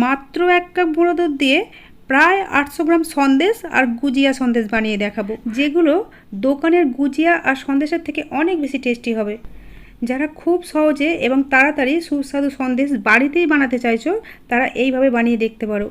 মাত্র এক কাপ গুঁড়ো দুধ দিয়ে প্রায় আটশো গ্রাম সন্দেশ আর গুজিয়া সন্দেশ বানিয়ে দেখাবো। যেগুলো দোকানের গুজিয়া আর সন্দেশের থেকে অনেক বেশি টেস্টি হবে। যারা খুব সহজে এবং তাড়াতাড়ি সুস্বাদু সন্দেশ বাড়িতেই বানাতে চাইছো, তারা এইভাবে বানিয়ে দেখতে পারো।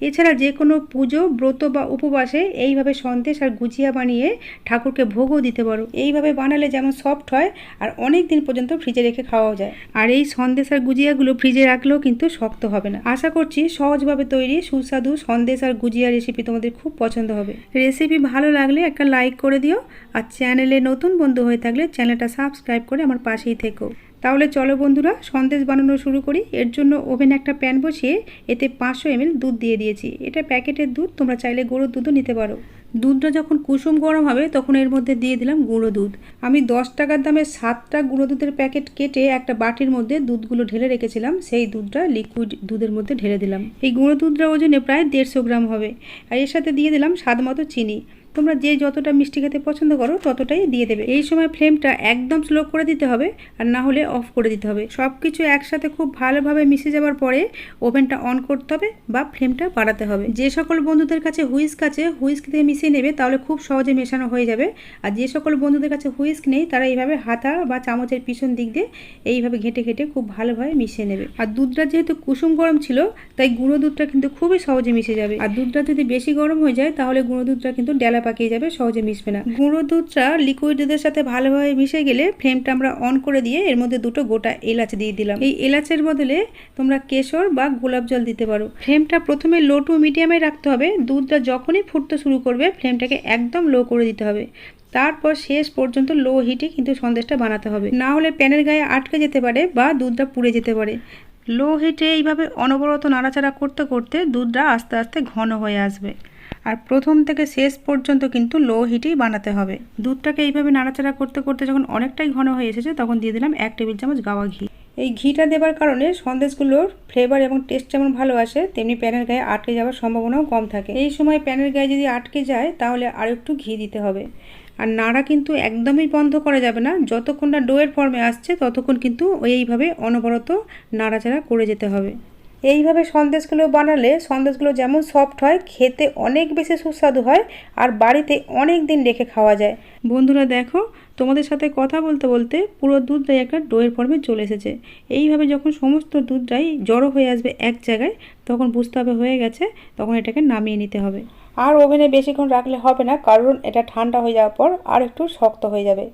এছাড়া যে কোনো পুজো, ব্রত বা উপবাসে এইভাবে সন্দেশ আর গুজিয়া বানিয়ে ঠাকুরকে ভোগও দিতে পারো। এইভাবে বানালে যেমন সফট হয় আর অনেক দিন পর্যন্ত ফ্রিজে রেখে খাওয়াও যায়। আর এই সন্দেশ আর গুজিয়াগুলো ফ্রিজে রাখলেও কিন্তু শক্ত হবে না। আশা করছি সহজভাবে তৈরি, সুস্বাদু সন্দেশ আর গুজিয়া রেসিপি তোমাদের খুব পছন্দ হবে। রেসিপি ভালো লাগলে একটা লাইক করে দিও। আর চ্যানেলে নতুন বন্ধু হয়ে থাকলে চ্যানেলটা সাবস্ক্রাইব করে আমার পাশেই থেকো। তাহলে চলো বন্ধুরা, সন্দেশ বানানো শুরু করি। এর জন্য ওভেনে একটা প্যান বসিয়ে এতে পাঁচশো এমএল দুধ দিয়ে দিয়েছি। এটা প্যাকেটের দুধ, তোমরা চাইলে গরুর দুধও নিতে পারো। দুধটা যখন কুসুম গরম হবে, তখন এর মধ্যে দিয়ে দিলাম গুঁড়ো দুধ। আমি দশ টাকার দামে সাতটা গুঁড়ো দুধের প্যাকেট কেটে একটা বাটির মধ্যে দুধগুলো ঢেলে রেখেছিলাম। সেই দুধটা লিকুইড দুধের মধ্যে ঢেলে দিলাম। এই গুঁড়ো দুধটা ওজনে প্রায় দেড়শো গ্রাম হবে। আর এর সাথে দিয়ে দিলাম স্বাদ মতো চিনি। তোমরা যে যতটা মিষ্টি খেতে পছন্দ করো, ততটাই দিয়ে দেবে। এই সময় ফ্লেমটা একদম স্লো করে দিতে হবে, আর না হলে অফ করে দিতে হবে। সব কিছু একসাথে খুব ভালোভাবে মিশে যাওয়ার পরে ওভেনটা অন করতে হবে বা ফ্লেমটা বাড়াতে হবে। যে সকল বন্ধুদের কাছে হুইস্ক আছে, হুইস্ক দিয়ে মিশিয়ে নেবে, তাহলে খুব সহজে মেশানো হয়ে যাবে। আর যে সকল বন্ধুদের কাছে হুইস্ক নেই, তারা এইভাবে হাতা বা চামচের পিছন দিক দিয়ে এইভাবে ঘেটে ঘেটে খুব ভালোভাবে মিশিয়ে নেবে। আর দুধটা যেহেতু কুসুম গরম ছিল, তাই গুঁড়ো দুধটা কিন্তু খুবই সহজে মিশে যাবে। আর দুধটা যদি বেশি গরম হয়ে যায়, তাহলে গুঁড়ো দুধটা কিন্তু ডেলা পাকিয়ে যাবে, সহজে মিশবে না। গুঁড়ো দুধটা লিকুইড দুধের সাথে ভালোভাবে মিশে গেলে ফ্লেমটা আমরা অন করে দিয়ে এর মধ্যে দুটো গোটা এলাচ দিয়ে দিলাম। এই এলাচের বদলে তোমরা কেশর বা গোলাপ জল দিতে পারো। ফ্লেমটা প্রথমে লো টু মিডিয়ামে রাখতে হবে। দুধটা যখনই ফুটতে শুরু করবে ফ্লেমটাকে একদম লো করে দিতে হবে। তারপর শেষ পর্যন্ত লো হিটে কিন্তু সন্দেশটা বানাতে হবে। না হলে প্যানের গায়ে আটকে যেতে পারে বা দুধটা পুড়ে যেতে পারে। লো হিটে এইভাবে অনবরত নাড়াচাড়া করতে করতে দুধটা আস্তে আস্তে ঘন হয়ে আসবে। আর প্রথম থেকে শেষ পর্যন্ত কিন্তু লো হিটেই বানাতে হবে। দুধটাকে এইভাবে নাড়াচাড়া করতে করতে যখন অনেকটাই ঘন হয়ে এসেছে, তখন দিয়ে দিলাম এক টেবিল চামচ গাওয়া ঘি। এই ঘিটা দেবার কারণে সন্দেশগুলোর ফ্লেভার এবং টেস্ট যেমন ভালো আসে, তেমনি প্যানের গায়ে আটকে যাওয়ার সম্ভাবনাও কম থাকে। এই সময় প্যানের গায়ে যদি আটকে যায়, তাহলে আর একটু ঘি দিতে হবে। আর নাড়া কিন্তু একদমই বন্ধ করা যাবে না। যতক্ষণ না ডোয়ের ফর্মে আসছে, ততক্ষণ কিন্তু এইভাবে অনবরত নাড়াচাড়া করে যেতে হবে। এইভাবে সন্দেশগুলো বানালে সন্দেশগুলো যেমন সফট হয়, খেতে অনেক বেশি সুস্বাদু হয় আর বাড়িতে অনেক দিন রেখে খাওয়া যায়। বন্ধুরা দেখো তোমাদের সাথে কথা বলতে বলতে পুরো দুধটাই একটা ডোয়ের ফর্মে চলে এসেছে। এইভাবে যখন সমস্ত দুধটাই জড়ো হয়ে আসবে এক জায়গায়, তখন বুঝতে হবে হয়ে গেছে, তখন এটাকে নামিয়ে নিতে হবে। আর ওভেনে বেশিক্ষণ রাখলে হবে না, কারণ এটা ঠান্ডা হয়ে যাওয়ার পর আর একটু শক্ত হয়ে যাবে।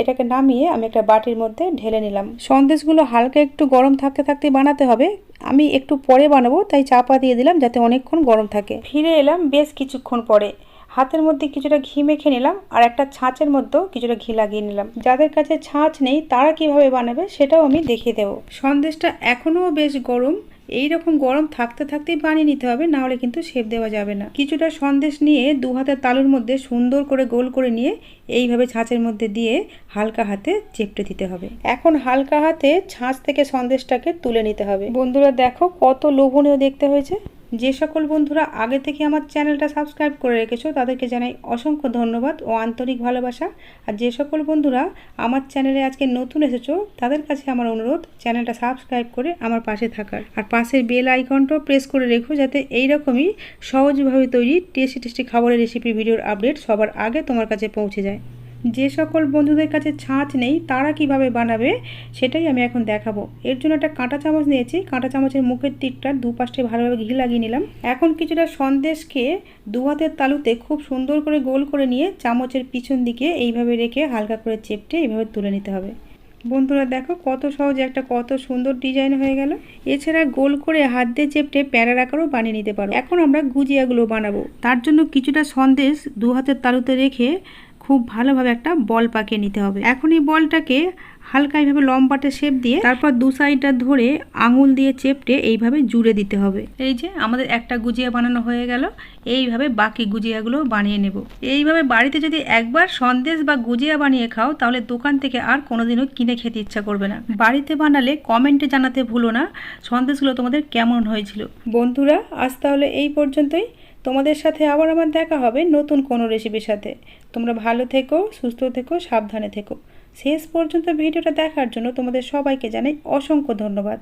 এটাকে নামিয়ে আমি একটা বাটির মধ্যে ঢেলে নিলাম। সন্দেশগুলো হালকা একটু গরম থাকতে থাকতে বানাতে হবে। আমি একটু পরে বানাবো, তাই চাপা দিয়ে দিলাম যাতে অনেকক্ষণ গরম থাকে। ফিরে এলাম বেশ কিছুক্ষণ পরে। হাতের মধ্যে কিছুটা ঘি মেখে নিলাম আর একটা ছাঁচের মধ্যেও কিছুটা ঘি লাগিয়ে নিলাম। যাদের কাছে ছাঁচ নেই, তারা কীভাবে বানাবে সেটাও আমি দেখিয়ে দেবো। সন্দেশটা এখনও বেশ গরম। এই রকম গরম থাকতে থাকতেই বানিয়ে নিতে হবে, না হলে কিন্তু শেপ দেওয়া যাবে না। কিছুটা সন্দেশ নিয়ে দু হাতের তালুর মধ্যে সুন্দর করে গোল করে নিয়ে এইভাবে ছাঁচের মধ্যে দিয়ে হালকা হাতে চেপটে দিতে হবে। এখন হালকা হাতে ছাঁচ থেকে সন্দেশটাকে তুলে নিতে হবে। বন্ধুরা দেখো কত লোভনীয় দেখতে হয়েছে। যে সকল বন্ধুরা আগে থেকে আমার চ্যানেলটা সাবস্ক্রাইব করে রেখেছো, তাদেরকে জানাই অসংখ্য ধন্যবাদ ও আন্তরিক ভালোবাসা। আর যে সকল বন্ধুরা আমার চ্যানেলে আজকে নতুন এসেছ, তাদের কাছে আমার অনুরোধ, চ্যানেলটা সাবস্ক্রাইব করে আমার পাশে থাকার। আর পাশের বেল আইকনটাও প্রেস করে রেখো যাতে এই রকমই সহজভাবে তৈরি টেস্টি টেস্টি খাবারের রেসিপি ভিডিওর আপডেট সবার আগে তোমার কাছে পৌঁছে যায়। যে সকল বন্ধুদের কাছে ছাঁচ নেই, তারা কীভাবে বানাবে, সেটাই আমি এখন দেখাবো। এর জন্য একটা কাঁটা চামচ নিয়েছি। কাঁটা চামচের মুখের দিকটা দুপাশে ভালোভাবে ঘি লাগিয়ে নিলাম। এখন কিছুটা সন্দেশকে দু হাতের তালুতে খুব সুন্দর করে গোল করে নিয়ে চামচের পিছন দিকে এইভাবে রেখে হালকা করে চেপটে এইভাবে তুলে নিতে হবে। বন্ধুরা দেখো কত সহজে একটা কত সুন্দর ডিজাইন হয়ে গেল। এছাড়া গোল করে হাত দিয়ে চেপটে প্যারার আকারও বানিয়ে নিতে পারো। এখন আমরা গুজিয়াগুলো বানাবো। তার জন্য কিছুটা সন্দেশ দু হাতের তালুতে রেখে খুব ভালোভাবে একটা বল পাকিয়ে নিতে হবে। এখন এই বলটাকে হালকা এইভাবে লম্বাটে শেপ দিয়ে তারপর দু সাইডটা ধরে আঙুল দিয়ে চেপটে এইভাবে জুড়ে দিতে হবে। এই যে আমাদের একটা গুজিয়া বানানো হয়ে গেল, এইভাবে বাকি গুজিয়াগুলো বানিয়ে নেব। এইভাবে বাড়িতে যদি একবার সন্দেশ বা গুজিয়া বানিয়ে খাও, তাহলে দোকান থেকে আর কোনোদিনও কিনে খেতে ইচ্ছা করবে না। বাড়িতে বানালে কমেন্টে জানাতে ভুলো না, সন্দেশগুলো তোমাদের কেমন হয়েছিল। বন্ধুরা, আজ তাহলে এই পর্যন্তই। তোমাদের সাথে আবার আমার দেখা হবে নতুন কোনো রেসিপির সাথে। তোমরা ভালো থেকো, সুস্থ থেকো, সাবধানে থেকো। শেষ পর্যন্ত ভিডিওটা দেখার জন্য তোমাদের সবাইকে জানাই অসংখ্য ধন্যবাদ।